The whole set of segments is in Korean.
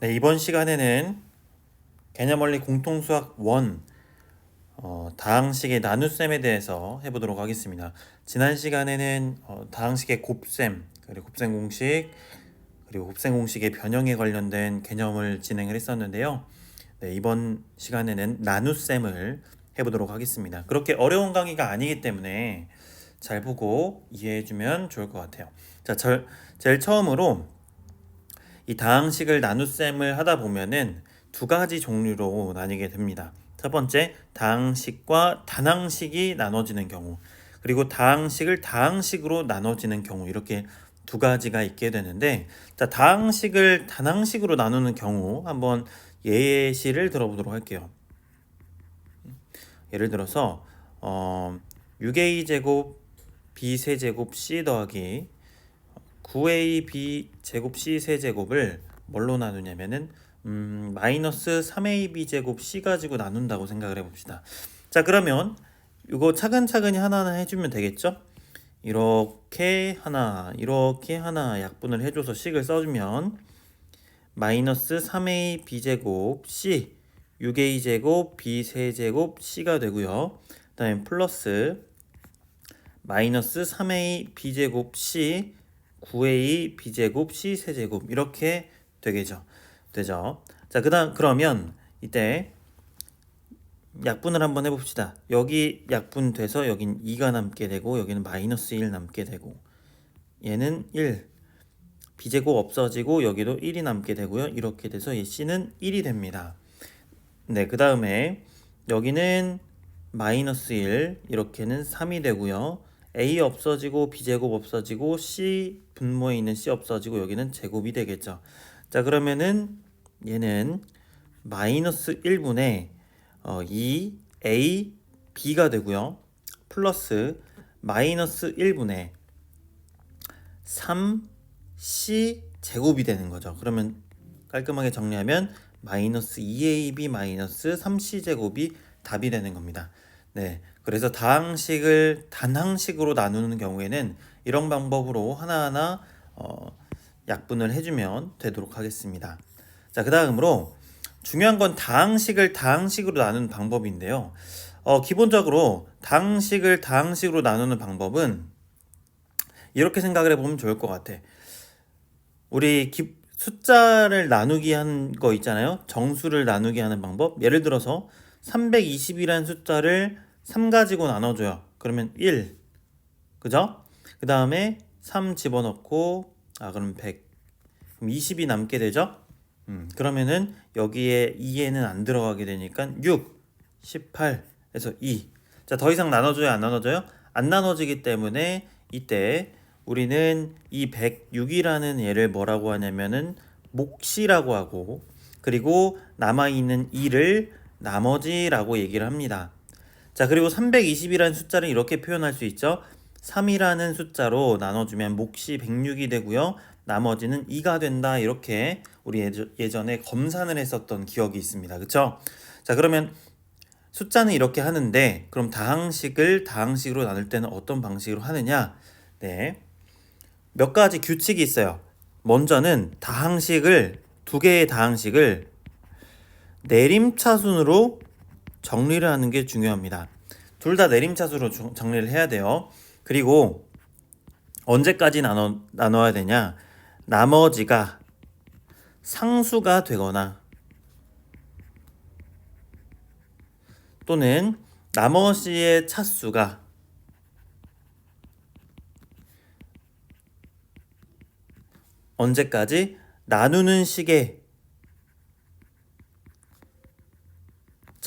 네, 이번 시간에는 개념 원리 공통 수학 1 어, 다항식의 나눗셈에 대해서 해보도록 하겠습니다. 지난 시간에는 어, 다항식의 곱셈, 그리고 곱셈 공식, 그리고 곱셈 공식의 변형에 관련된 개념을 진행을 했었는데요. 네, 이번 시간에는 나눗셈을 해보도록 하겠습니다. 그렇게 어려운 강의가 아니기 때문에 잘 보고 이해해주면 좋을 것 같아요. 자, 절, 제일 처음으로 이 다항식을 나눗셈을 하다 보면은 두 가지 종류로 나뉘게 됩니다. 첫 번째, 다항식과 단항식이 나눠지는 경우, 그리고 다항식을 다항식으로 나눠지는 경우 이렇게 두 가지가 있게 되는데, 자, 다항식을 단항식으로 나누는 경우 한번 예시를 들어보도록 할게요. 예를 들어서 어, 6a 제곱 b 세제곱 c 더하기 9ab 제곱 c 세제곱을 뭘로 나누냐면은 음, 마이너스 3ab 제곱 c 가지고 나눈다고 생각을 해봅시다. 자 그러면 이거 차근차근히 하나하나 해주면 되겠죠? 이렇게 하나 이렇게 하나 약분을 해줘서 식을 써주면 마이너스 3a b제곱 c 6a 제곱 b 세제곱 c가 되고요. 그다음에 플러스 마이너스 3a b제곱 c 9a b제곱 c 세제곱 이렇게 되겠죠. 되죠. 자, 그다음 그러면 이때 약분을 한번 해봅시다. 여기 약분 돼서 여긴 2가 남게 되고 여기는 마이너스 1 남게 되고 얘는 1 b제곱 없어지고 여기도 1이 남게 되고요. 이렇게 돼서 이 c는 1이 됩니다. 네, 그 다음에 여기는 마이너스 1 이렇게는 3이 되고요. A 없어지고 b제곱 없어지고 c 분모에 있는 c 없어지고 여기는 제곱이 되겠죠. 자 그러면은 얘는 마이너스 1분의 어, 2 a b가 되고요. 플러스 마이너스 1분의 3 c 제곱이 되는 거죠. 그러면 깔끔하게 정리하면 마이너스 2ab 마이너스 3c 제곱이 답이 되는 겁니다. 네, 그래서 다항식을 단항식으로 나누는 경우에는 이런 방법으로 하나하나 어, 약분을 해주면 되도록 하겠습니다. 자, 그 다음으로 중요한 건 다항식을 다항식으로 나누는 방법인데요. 어, 기본적으로 다항식을 다항식으로 나누는 방법은 이렇게 생각을 해보면 좋을 것 같아. 우리 기, 숫자를 나누기 한 거 있잖아요. 정수를 나누기 하는 방법. 예를 들어서 320이라는 숫자를 3 가지고 나눠줘요. 그러면 1. 그죠? 그 다음에 3 집어넣고, 아, 그럼 100. 그럼 20이 남게 되죠? 음, 그러면은 여기에 2에는 안 들어가게 되니까 6, 18, 에서 2. 자, 더 이상 나눠줘요? 안 나눠줘요? 안 나눠지기 때문에 이때 우리는 이 106이라는 얘를 뭐라고 하냐면은 몫이라고 하고 그리고 남아있는 2를 나머지라고 얘기를 합니다. 자, 그리고 320이라는 숫자를 이렇게 표현할 수 있죠. 3이라는 숫자로 나눠주면 몫이 106이 되고요. 나머지는 2가 된다. 이렇게 우리 예전에 검산을 했었던 기억이 있습니다. 그쵸? 자, 그러면 숫자는 이렇게 하는데 그럼 다항식을 다항식으로 나눌 때는 어떤 방식으로 하느냐? 네. 몇 가지 규칙이 있어요. 먼저는 다항식을 두 개의 다항식을 내림차순으로 정리를 하는 게 중요합니다. 둘 다 내림차순으로 정리를 해야 돼요. 그리고 언제까지 나눠 나눠야 되냐? 나머지가 상수가 되거나 또는 나머지의 차수가 언제까지 나누는 식의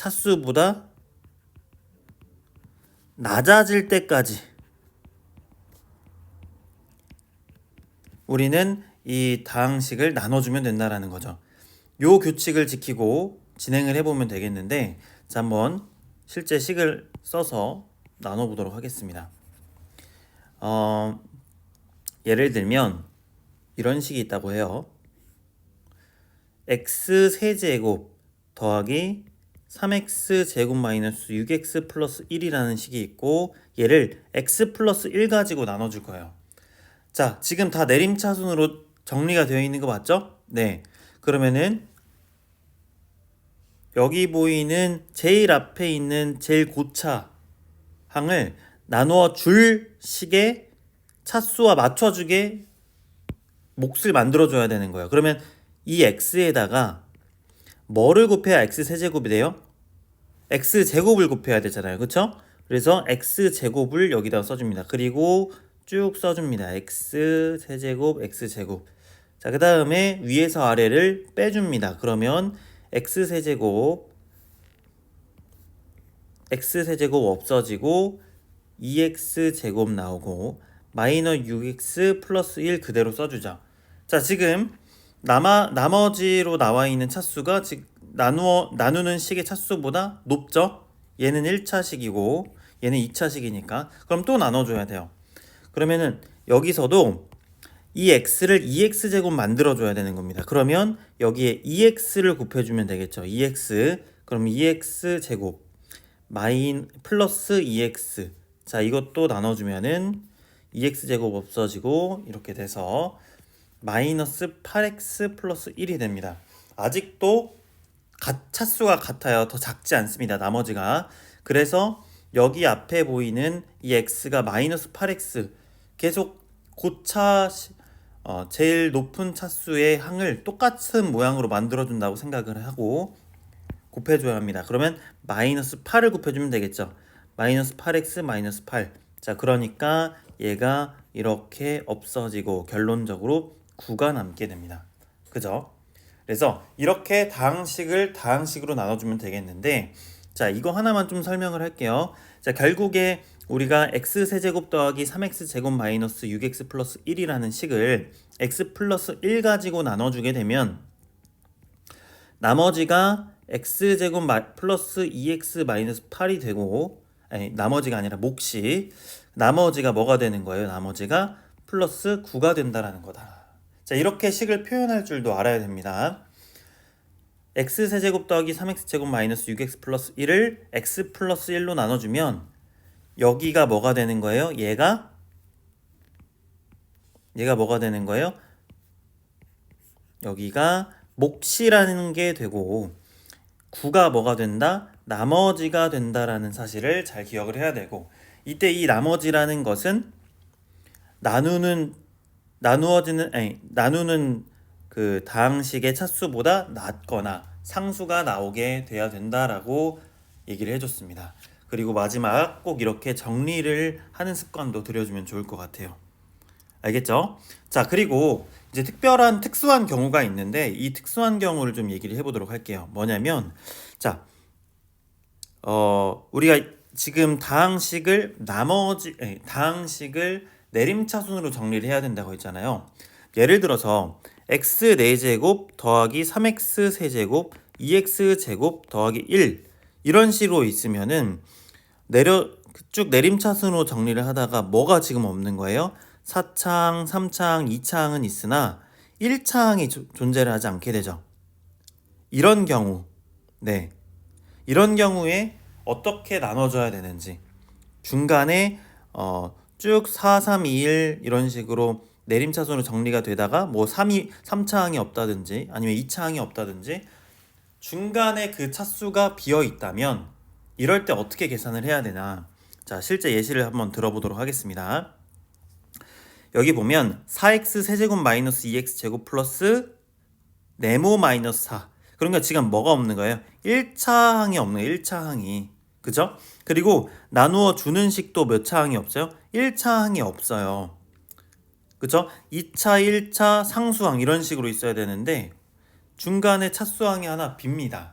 차수보다 낮아질 때까지 우리는 이 다항식을 나눠주면 된다라는 거죠. 요 규칙을 지키고 진행을 해보면 되겠는데 자 한번 실제 식을 써서 나눠보도록 하겠습니다. 어, 예를 들면 이런 식이 있다고 해요. x 세제곱 더하기 3x 제곱 마이너스 6x 플러스 1이라는 식이 있고 얘를 x 플러스 1 가지고 나눠줄 거예요. 자, 지금 다 내림차순으로 정리가 되어 있는 거 맞죠? 네. 그러면은 여기 보이는 제일 앞에 있는 제일 고차 항을 나누어 줄 식의 차수와 맞춰주게 몫을 만들어줘야 되는 거예요. 그러면 이 x에다가 뭐를 곱해야 x 세제곱이 돼요? x 제곱을 곱해야 되잖아요. 그렇죠? 그래서 x 제곱을 여기다 써줍니다. 그리고 쭉 써줍니다. x 세제곱, x 제곱. 자, 그 다음에 위에서 아래를 빼줍니다. 그러면 x 세제곱, x 세제곱 없어지고 2x 제곱 나오고 마이너 6x 플러스 1 그대로 써주자. 자, 지금 남아, 나머지로 나와 있는 차수가 즉 나누어 나누는 식의 차수보다 높죠? 얘는 1차식이고 얘는 2차식이니까 그럼 또 나눠 줘야 돼요. 그러면은 여기서도 이 x를 2x 제곱 만들어 줘야 되는 겁니다. 그러면 여기에 2x를 곱해 주면 되겠죠. 2x 그럼 2x 제곱 마인 플러스 2x 자 이것도 나눠 주면은 2x 제곱 없어지고 이렇게 돼서 마이너스 8x 플러스 1이 됩니다. 아직도 가, 차수가 같아요. 더 작지 않습니다. 나머지가. 그래서 여기 앞에 보이는 이 x가 마이너스 8x 계속 고차 어, 제일 높은 차수의 항을 똑같은 모양으로 만들어준다고 생각을 하고 곱해줘야 합니다. 그러면 마이너스 8을 곱해주면 되겠죠. 마이너스 8x 마이너스 8. 자, 그러니까 얘가 이렇게 없어지고 결론적으로 9가 남게 됩니다. 그죠? 그래서 이렇게 다항식을 다항식으로 나눠주면 되겠는데 자 이거 하나만 좀 설명을 할게요. 자 결국에 우리가 x 세제곱 더하기 3x 제곱 마이너스 6x 플러스 1이라는 식을 x 플러스 1 가지고 나눠주게 되면 나머지가 x 제곱 플러스 2x 마이너스 8이 되고 아니 나머지가 아니라 몫이 나머지가 뭐가 되는 거예요? 나머지가 플러스 9가 된다라는 거다. 자 이렇게 식을 표현할 줄도 알아야 됩니다. x 세제곱 더하기 3x 제곱 마이너스 6x 플러스 1을 x 플러스 1로 나눠주면 여기가 뭐가 되는 거예요? 얘가 얘가 뭐가 되는 거예요? 여기가 몫이라는 게 되고 9가 뭐가 된다? 나머지가 된다라는 사실을 잘 기억을 해야 되고 이때 이 나머지라는 것은 나누는 나누어지는 아니 나누는 그 다항식의 차수보다 낮거나 상수가 나오게 돼야 된다라고 얘기를 해줬습니다. 그리고 마지막 꼭 이렇게 정리를 하는 습관도 들여주면 좋을 것 같아요. 알겠죠? 자, 그리고 이제 특별한 특수한 경우가 있는데 이 특수한 경우를 좀 얘기를 해보도록 할게요. 뭐냐면, 자, 어, 우리가 지금 다항식을 나머지, 에, 다항식을 내림차순으로 정리를 해야 된다고 했잖아요. 예를 들어서 x 4제곱 더하기 3x 세제곱 2x 제곱 더하기 1 이런 식으로 있으면은 내려 쭉 내림차순으로 정리를 하다가 뭐가 지금 없는 거예요? 4창, 3창, 2창은 있으나 1창이 조, 존재를 하지 않게 되죠. 이런 경우, 네. 이런 경우에 어떻게 나눠줘야 되는지 중간에 어, 쭉 4, 3, 2, 1 이런 식으로 내림차순으로 정리가 되다가 뭐 3이 3차항이 없다든지 아니면 2차항이 없다든지 중간에 그 차수가 비어 있다면 이럴 때 어떻게 계산을 해야 되나? 자, 실제 예시를 한번 들어보도록 하겠습니다. 여기 보면 4x 세제곱 마이너스 2x 제곱 플러스 네모 마이너스 4. 그러니까 지금 뭐가 없는 거예요? 1차 항이 없는 거예요. 1차 항이. 그죠? 그리고 나누어 주는 식도 몇 차 항이 없어요? 1차 항이 없어요. 그죠? 2차, 1차, 상수항 이런 식으로 있어야 되는데 중간에 차수항이 하나 빕니다.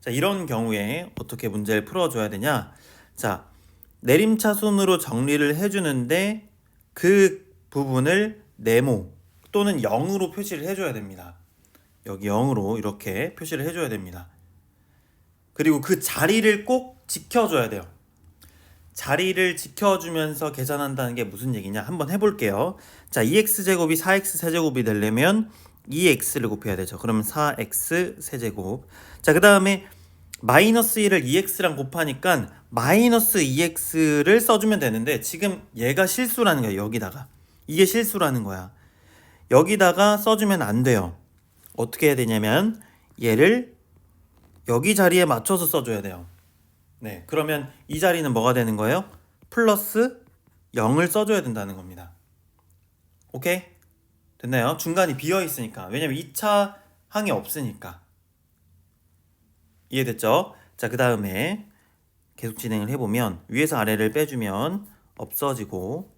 자, 이런 경우에 어떻게 문제를 풀어줘야 되냐? 자, 내림차순으로 정리를 해주는데 그 부분을 네모 또는 0으로 표시를 해줘야 됩니다. 여기 0으로 이렇게 표시를 해줘야 됩니다. 그리고 그 자리를 꼭 지켜줘야 돼요. 자리를 지켜주면서 계산한다는 게 무슨 얘기냐? 한번 해볼게요. 자, 2x제곱이 4x 세제곱이 되려면 2x를 곱해야 되죠. 그러면 4x 세제곱. 자, 그 다음에 마이너스 1을 2x랑 곱하니까 마이너스 2x를 써주면 되는데 지금 얘가 실수라는 거야, 여기다가. 이게 실수라는 거야. 여기다가 써주면 안 돼요. 어떻게 해야 되냐면 얘를 여기 자리에 맞춰서 써줘야 돼요. 네, 그러면 이 자리는 뭐가 되는 거예요? 플러스 0을 써줘야 된다는 겁니다. 오케이? 됐나요? 중간이 비어 있으니까. 왜냐면 2차 항이 없으니까. 이해됐죠? 자, 그 다음에 계속 진행을 해보면 위에서 아래를 빼주면 없어지고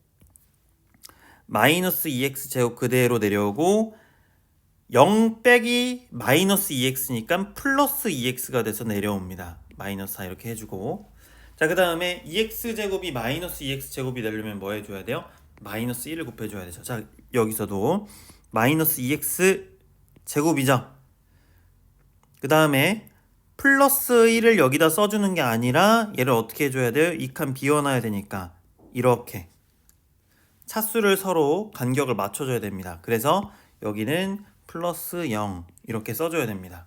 마이너스 2x 제곱 그대로 내려오고 0 빼기 마이너스 2x니까 플러스 2x가 돼서 내려옵니다. 마이너스 4 이렇게 해주고 자 그 다음에 2x 제곱이 마이너스 2x 제곱이 되려면 뭐 해줘야 돼요? 마이너스 1을 곱해줘야 되죠. 자 여기서도 마이너스 2x 제곱이죠. 그 다음에 플러스 1을 여기다 써주는 게 아니라 얘를 어떻게 해줘야 돼요? 이 칸 비워놔야 되니까 이렇게 차수를 서로 간격을 맞춰줘야 됩니다. 그래서 여기는 플러스 0 이렇게 써줘야 됩니다.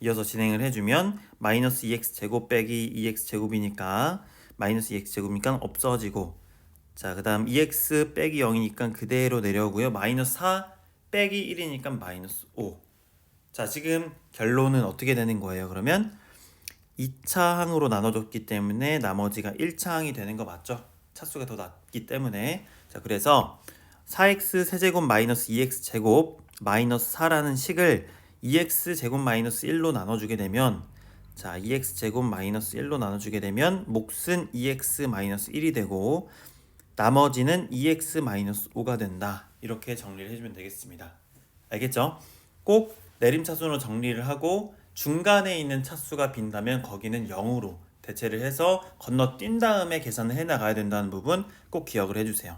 이어서 진행을 해주면 마이너스 2x 제곱 빼기 2x 제곱이니까 마이너스 2x 제곱이니까 없어지고 자 그 다음 2x 빼기 0이니까 그대로 내려오고요. 마이너스 4 빼기 1이니까 마이너스 5 자, 지금 결론은 어떻게 되는 거예요? 그러면 2차 항으로 나눠줬기 때문에 나머지가 1차 항이 되는 거 맞죠? 차수가 더 낮기 때문에 자, 그래서 4x 세제곱 마이너스 2x 제곱 마이너스 4라는 식을 2x 제곱 마이너스 1로 나눠주게 되면 자 2x 제곱 마이너스 1로 나눠주게 되면 몫은 2x 마이너스 1이 되고 나머지는 2x 마이너스 5가 된다 이렇게 정리를 해주면 되겠습니다 알겠죠? 꼭 내림차순으로 정리를 하고 중간에 있는 차수가 빈다면 거기는 0으로 대체를 해서 건너뛴 다음에 계산을 해 나가야 된다는 부분 꼭 기억을 해주세요.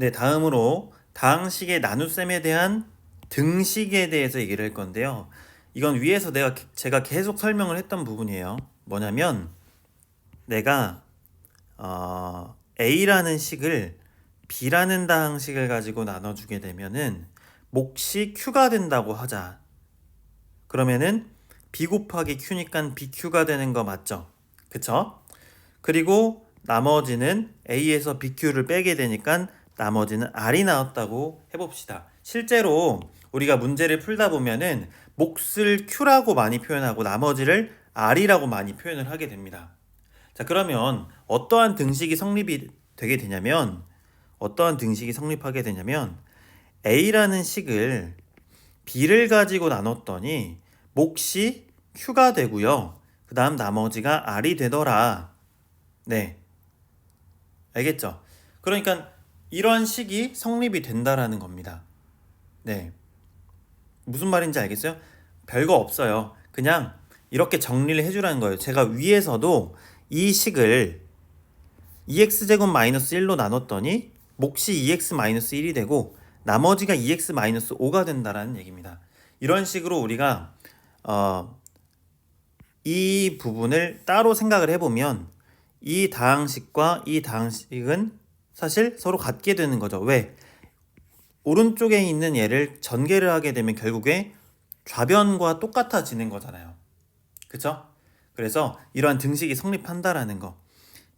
네, 다음으로 다항식의 나눗셈에 대한 등식에 대해서 얘기를 할 건데요. 이건 위에서 내가 제가 계속 설명을 했던 부분이에요. 뭐냐면 내가 어, A라는 식을 B라는 다항식을 가지고 나눠주게 되면은 몫이 Q가 된다고 하자. 그러면은 B 곱하기 Q니까 BQ가 되는 거 맞죠? 그쵸? 그리고 나머지는 A에서 BQ를 빼게 되니까 나머지는 R이 나왔다고 해봅시다. 실제로 우리가 문제를 풀다 보면은 몫을 Q라고 많이 표현하고 나머지를 R이라고 많이 표현을 하게 됩니다. 자, 그러면 어떠한 등식이 성립이 되게 되냐면 어떠한 등식이 성립하게 되냐면 A라는 식을 B를 가지고 나눴더니 몫이 Q가 되고요. 그 다음 나머지가 R이 되더라. 네. 알겠죠? 그러니까 이런 식이 성립이 된다라는 겁니다. 네. 무슨 말인지 알겠어요? 별거 없어요. 그냥 이렇게 정리를 해주라는 거예요. 제가 위에서도 이 식을 2x제곱 마이너스 1로 나눴더니 몫이 2x 마이너스 1이 되고 나머지가 2x 마이너스 5가 된다라는 얘기입니다. 이런 식으로 우리가 어, 이 부분을 따로 생각을 해보면 이 다항식과 이 다항식은 사실 서로 같게 되는 거죠. 왜? 오른쪽에 있는 얘를 전개를 하게 되면 결국에 좌변과 똑같아지는 거잖아요. 그쵸? 그래서 이러한 등식이 성립한다라는 거.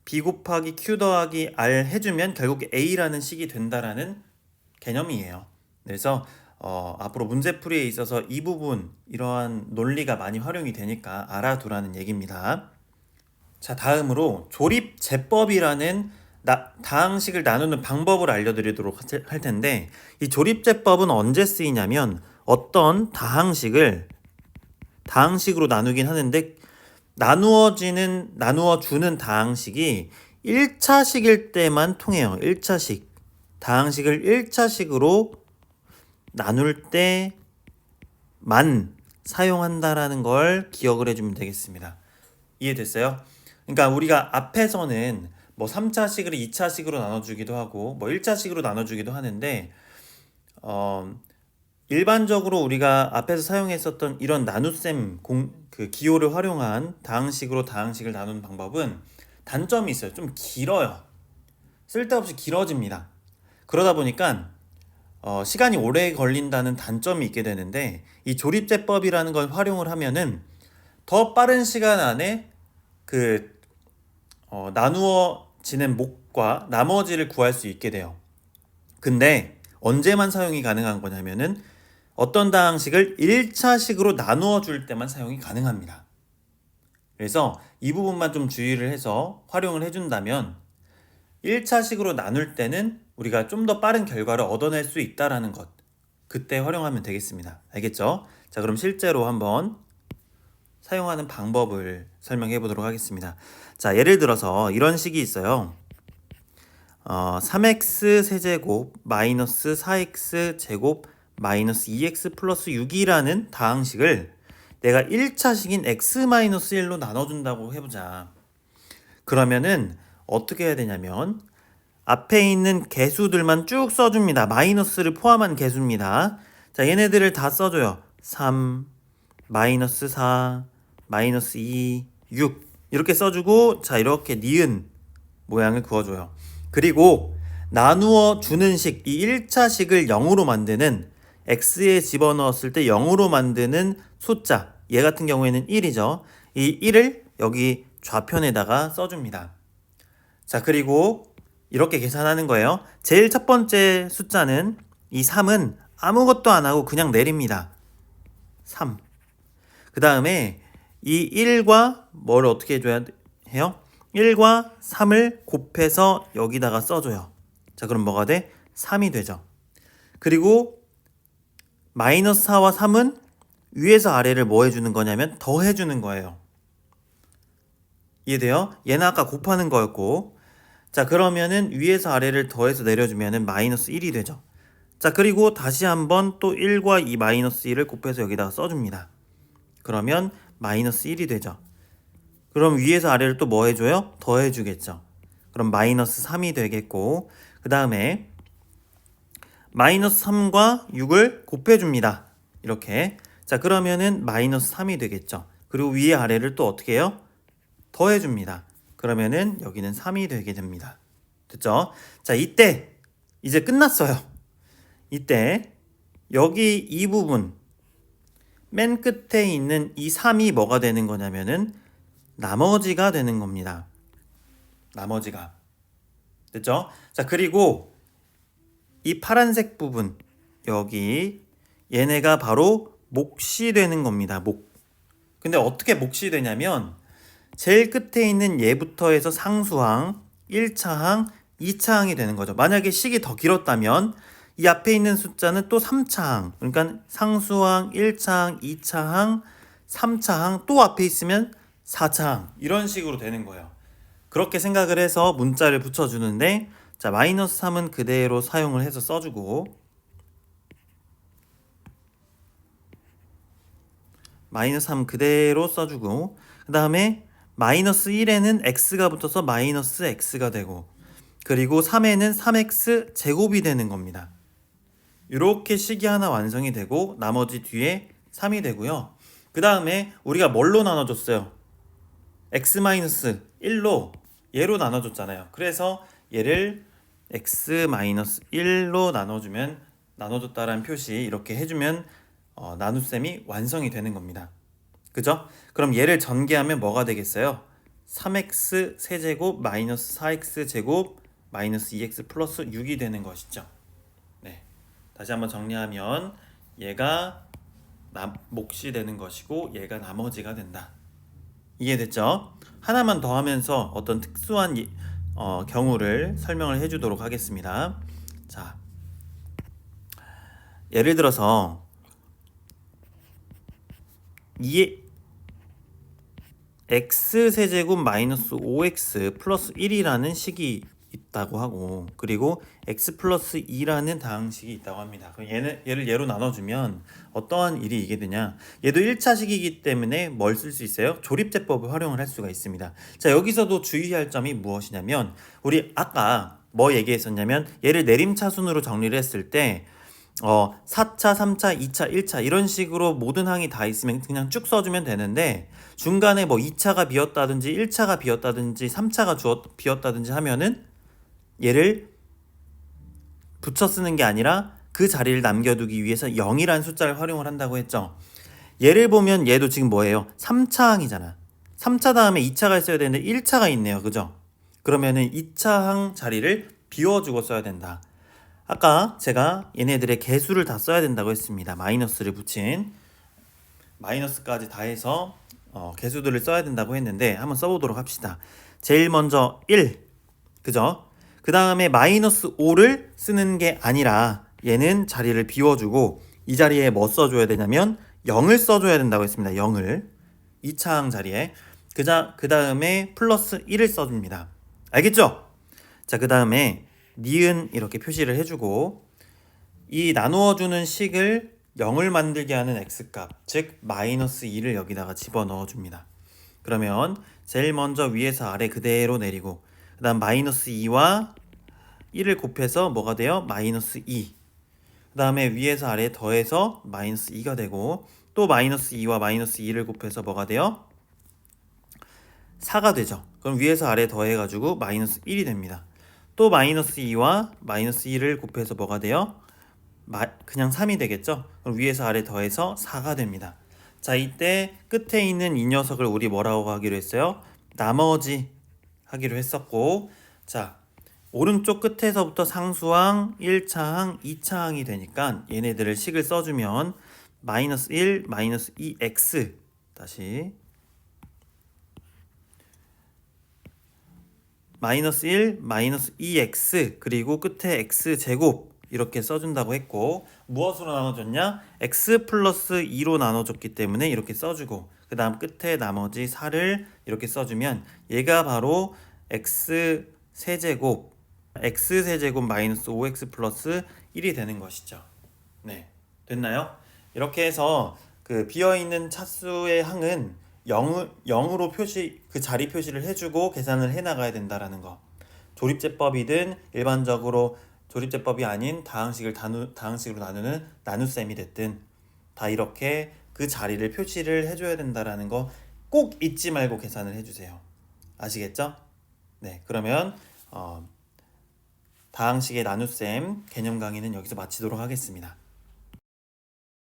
B 곱하기 Q 더하기 R 해주면 결국 A라는 식이 된다라는 개념이에요. 그래서 어, 앞으로 문제풀이에 있어서 이 부분 이러한 논리가 많이 활용이 되니까 알아두라는 얘기입니다. 자 다음으로 조립 제법이라는 나, 다항식을 나누는 방법을 알려드리도록 할 텐데 이 조립제법은 언제 쓰이냐면 어떤 다항식을 다항식으로 나누긴 하는데 나누어지는 나누어 주는 다항식이 1차식일 때만 통해요. 1차식. 다항식을 1차식으로 나눌 때만 사용한다라는 걸 기억을 해주면 되겠습니다. 이해됐어요? 그러니까 우리가 앞에서는 뭐 3차식을 2차식으로 나눠주기도 하고 뭐 1차식으로 나눠주기도 하는데 어, 일반적으로 우리가 앞에서 사용했었던 이런 나눗셈 공, 그 기호를 활용한 다항식으로 다항식을 나누는 방법은 단점이 있어요. 좀 길어요. 쓸데없이 길어집니다. 그러다 보니까 어, 시간이 오래 걸린다는 단점이 있게 되는데 이 조립제법이라는 걸 활용을 하면은 더 빠른 시간 안에 그 어, 나누어 지는 목과 나머지를 구할 수 있게 돼요. 근데 언제만 사용이 가능한 거냐면은 어떤 다항식을 1차식으로 나누어 줄 때만 사용이 가능합니다. 그래서 이 부분만 좀 주의를 해서 활용을 해준다면 1차식으로 나눌 때는 우리가 좀 더 빠른 결과를 얻어낼 수 있다라는 것. 그때 활용하면 되겠습니다. 알겠죠? 자, 그럼 실제로 한번 사용하는 방법을 설명해 보도록 하겠습니다. 자, 예를 들어서 이런 식이 있어요. 어, 3x 세제곱 마이너스 4x 제곱 마이너스 2x 플러스 6이라는 다항식을 내가 1차식인 x-1로 나눠준다고 해보자. 그러면은 어떻게 해야 되냐면 앞에 있는 개수들만 쭉 써줍니다. 마이너스를 포함한 개수입니다. 자, 얘네들을 다 써줘요. 3, 마이너스 4, 마이너스 2, 6 이렇게 써주고 자 이렇게 니은 모양을 그어줘요. 그리고 나누어 주는 식, 이 1차식을 0으로 만드는 x에 집어넣었을 때 0으로 만드는 숫자, 얘 같은 경우에는 1이죠. 이 1을 여기 좌편에다가 써줍니다. 자, 그리고 이렇게 계산하는 거예요. 제일 첫 번째 숫자는 이 3은 아무것도 안 하고 그냥 내립니다. 3. 그 다음에 이 1과 뭘 어떻게 해줘야 해요? 1과 3을 곱해서 여기다가 써줘요. 자, 그럼 뭐가 돼? 3이 되죠. 그리고 마이너스 4와 3은 위에서 아래를 뭐 해주는 거냐면 더 해주는 거예요. 이해돼요? 얘는 아까 곱하는 거였고 자 그러면은 위에서 아래를 더해서 내려주면은 마이너스 1이 되죠. 자 그리고 다시 한번 또 1과 이 마이너스 1을 곱해서 여기다가 써줍니다. 그러면 마이너스 1이 되죠. 그럼 위에서 아래를 또 뭐 해줘요? 더해주겠죠. 그럼 마이너스 3이 되겠고 그 다음에 마이너스 3과 6을 곱해줍니다. 이렇게 자 그러면은 마이너스 3이 되겠죠. 그리고 위에 아래를 또 어떻게 해요? 더해줍니다. 그러면은 여기는 3이 되게 됩니다. 됐죠? 자 이때 이제 끝났어요. 이때 여기 이 부분 맨 끝에 있는 이 3이 뭐가 되는 거냐면은 나머지가 되는 겁니다. 나머지가. 됐죠? 자, 그리고 이 파란색 부분 여기 얘네가 바로 몫이 되는 겁니다. 목. 근데 어떻게 몫이 되냐면 제일 끝에 있는 얘부터 해서 상수항, 1차항, 2차항이 되는 거죠. 만약에 식이 더 길었다면 이 앞에 있는 숫자는 또 3차항. 그러니까 상수항, 1차항, 2차항, 3차항 또 앞에 있으면 4차항. 이런 식으로 되는 거예요. 그렇게 생각을 해서 문자를 붙여주는데 자 마이너스 3은 그대로 사용을 해서 써주고 마이너스 3 그대로 써주고 그 다음에 마이너스 1에는 x가 붙어서 마이너스 x가 되고 그리고 3에는 3x 제곱이 되는 겁니다. 이렇게 식이 하나 완성이 되고 나머지 뒤에 3이 되고요. 그 다음에 우리가 뭘로 나눠줬어요? x-1로 얘로 나눠줬잖아요. 그래서 얘를 x-1로 나눠주면 나눠줬다라는 표시 이렇게 해주면 어, 나눗셈이 완성이 되는 겁니다. 그죠? 그럼 얘를 전개하면 뭐가 되겠어요? 3x 세제곱 마이너스 4x 제곱 마이너스 2x 플러스 6이 되는 것이죠. 네. 다시 한번 정리하면 얘가 나, 몫이 되는 것이고 얘가 나머지가 된다. 이해됐죠? 하나만 더 하면서 어떤 특수한 이- 어, 경우를 설명을 해주도록 하겠습니다. 자, 예를 들어서 이 x 세제곱 마이너스 5x 플러스 1이라는 식이 있다고 하고 그리고 x 플러스 2라는 다항식이 있다고 합니다. 그럼 얘를 예로 나눠주면 어떠한 일이 이게 되냐? 얘도 1차식이기 때문에 뭘 쓸 수 있어요? 조립제법을 활용을 할 수가 있습니다. 자 여기서도 주의할 점이 무엇이냐면 우리 아까 뭐 얘기했었냐면 얘를 내림차순으로 정리를 했을 때 어, 4차, 3차, 2차, 1차 이런 식으로 모든 항이 다 있으면 그냥 쭉 써주면 되는데 중간에 뭐 2차가 비었다든지 1차가 비었다든지 3차가 주었, 비었다든지 하면은 얘를 붙여 쓰는 게 아니라 그 자리를 남겨두기 위해서 0이라는 숫자를 활용을 한다고 했죠. 얘를 보면 얘도 지금 뭐예요? 3차 항이잖아. 3차 다음에 2차가 있어야 되는데 1차가 있네요. 그죠? 그러면은 2차 항 자리를 비워주고 써야 된다. 아까 제가 얘네들의 개수를 다 써야 된다고 했습니다. 마이너스를 붙인 마이너스까지 다 해서 어, 개수들을 써야 된다고 했는데 한번 써보도록 합시다. 제일 먼저 1 그죠? 그 다음에 마이너스 5를 쓰는 게 아니라 얘는 자리를 비워주고 이 자리에 뭐 써줘야 되냐면 0을 써줘야 된다고 했습니다. 0을 2차항 자리에 그자 그 다음에 플러스 1을 써줍니다. 알겠죠? 자 그 다음에 니은 이렇게 표시를 해주고 이 나누어주는 식을 0을 만들게 하는 x값 즉 마이너스 2를 여기다가 집어넣어 줍니다. 그러면 제일 먼저 위에서 아래 그대로 내리고 그 다음 마이너스 2와 1을 곱해서 뭐가 돼요? 마이너스 2. 그 다음에 위에서 아래 더해서 마이너스 2가 되고 또 마이너스 2와 마이너스 2를 곱해서 뭐가 돼요? 4가 되죠. 그럼 위에서 아래 더해가지고 마이너스 1이 됩니다. 또 마이너스 2와 마이너스 1을 곱해서 뭐가 돼요? 마, 그냥 3이 되겠죠? 그럼 위에서 아래 더해서 4가 됩니다. 자, 이때 끝에 있는 이 녀석을 우리 뭐라고 하기로 했어요? 나머지 하기로 했었고, 자, 오른쪽 끝에서부터 상수항, 1차항, 2차항이 되니까 얘네들을 식을 써주면 마이너스 1, 마이너스 2x 다시. 마이너스 1, 마이너스 2x 그리고 끝에 x 제곱 이렇게 써준다고 했고 무엇으로 나눠줬냐? x 플러스 2로 나눠줬기 때문에 이렇게 써주고 그 다음 끝에 나머지 4를 이렇게 써주면 얘가 바로 x 세제곱 x 세제곱 마이너스 5x 플러스 1이 되는 것이죠. 네, 됐나요? 이렇게 해서 그 비어 있는 차수의 항은 0, 0으로 표시 그 자리 표시를 해주고 계산을 해 나가야 된다라는 거. 조립제법이든 일반적으로 조립제법이 아닌 다항식을 다누, 다항식으로 나누는 나눗셈이 됐든 다 이렇게 그 자리를 표시를 해줘야 된다라는 거 꼭 잊지 말고 계산을 해주세요. 아시겠죠? 네, 그러면 어, 다항식의 나눗셈 개념 강의는 여기서 마치도록 하겠습니다.